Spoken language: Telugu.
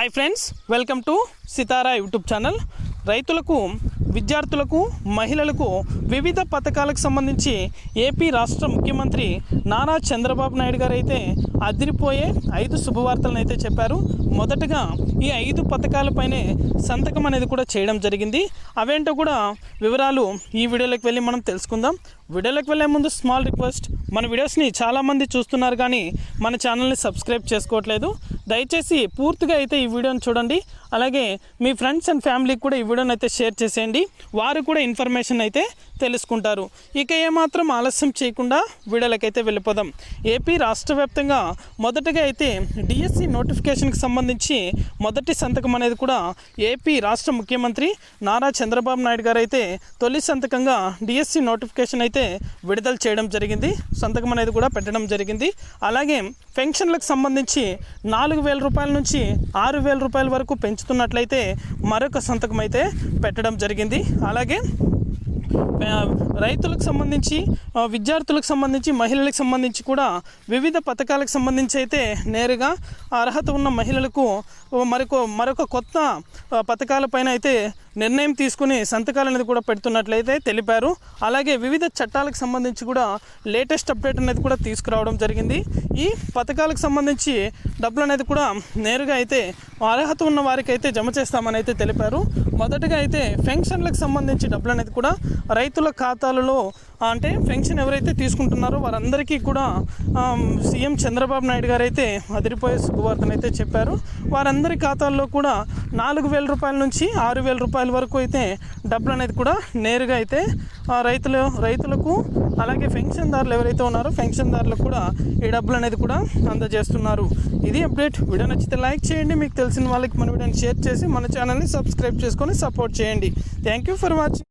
Hi friends welcome to Sitara YouTube channel రైతులకు విద్యార్థులకు మహిళలకు వివిధ పథకాలకు సంబంధించి ఏపీ రాష్ట్ర ముఖ్యమంత్రి నారా చంద్రబాబు నాయుడు గారు అయితే అదిరిపోయే ఐదు శుభవార్తలను అయితే చెప్పారు. మొదటగా ఈ ఐదు పథకాలపైనే సంతకం అనేది కూడా చేయడం జరిగింది. అవేంటో కూడా వివరాలు ఈ వీడియోలోకి వెళ్ళి మనం తెలుసుకుందాం. వీడియోలోకి వెళ్ళే ముందు స్మాల్ రిక్వెస్ట్ మన వీడియోస్ని చాలామంది చూస్తున్నారు కానీ మన ఛానల్ని సబ్స్క్రైబ్ చేసుకోవట్లేదు. దయచేసి పూర్తిగా అయితే ఈ వీడియోని చూడండి. అలాగే మీ ఫ్రెండ్స్ అండ్ ఫ్యామిలీకి కూడా ఈ వీడియోని అయితే షేర్ చేసేయండి. వారు కూడా ఇన్ఫర్మేషన్ అయితే తెలుసుకుంటారు. ఇక ఏమాత్రం ఆలస్యం చేయకుండా వీడియోలకైతే వెళ్ళిపోదాం. ఏపీ రాష్ట్ర వ్యాప్తంగా మొదటగా అయితే డిఎస్సి నోటిఫికేషన్కి సంబంధించి మొదటి సంతకం అనేది కూడా ఏపీ రాష్ట్ర ముఖ్యమంత్రి నారా చంద్రబాబు నాయుడు గారు అయితే తొలి సంతకంగా డిఎస్సి నోటిఫికేషన్ అయితే విడుదల చేయడం జరిగింది సంతకం అనేది కూడా పెట్టడం జరిగింది. అలాగే పెన్షన్లకు సంబంధించి నాలుగు వేల రూపాయల నుంచి ఆరు వేల రూపాయల వరకు పెంచుతున్నట్లయితే మరొక సంతకం అయితే పెట్టడం జరిగింది. అలాగే రైతులకు సంబంధించి విద్యార్థులకు సంబంధించి మహిళలకు సంబంధించి కూడా వివిధ పథకాలకు సంబంధించి అయితే నేరుగా అర్హత ఉన్న మహిళలకు మరొక మరొక కొత్త పథకాలపైన అయితే నిర్ణయం తీసుకుని సంతకాలు అనేది కూడా పెడుతున్నట్లయితే తెలిపారు. అలాగే వివిధ చట్టాలకు సంబంధించి కూడా లేటెస్ట్ అప్డేట్ అనేది కూడా తీసుకురావడం జరిగింది. ఈ పథకాలకు సంబంధించి డబ్బులు అనేది కూడా నేరుగా అయితే అర్హత ఉన్న వారికి అయితే జమ చేస్తామని అయితే తెలిపారు. మొదటగా అయితే పెన్షన్లకు సంబంధించి డబ్బులు అనేది కూడా రైతుల ఖాతాలలో అంటే పెన్షన్ ఎవరైతే తీసుకుంటున్నారో వారందరికీ కూడా సీఎం చంద్రబాబు నాయుడు గారు అయితే అదిరిపోయే శుభవార్తను అయితే చెప్పారు. వారందరి ఖాతాల్లో కూడా నాలుగు వేల రూపాయల నుంచి ఆరు వేల రూపాయల వరకు అయితే డబ్బులు అనేది కూడా నేరుగా అయితే ఆ, రైతులు రైతులకు అలాగే పెన్షన్దారులు ఎవరైతే ఉన్నారో పెన్షన్దారులకు కూడా ఈ డబ్బులు అనేది కూడా అందజేస్తున్నారు. ఇది అప్డేట్. వీడియో నచ్చితే లైక్ చేయండి. మీకు తెలిసిన వాళ్ళకి మన వీడియోని షేర్ చేసి మన ఛానల్ని సబ్స్క్రైబ్ చేసుకొని సపోర్ట్ చేయండి. Thank you for watching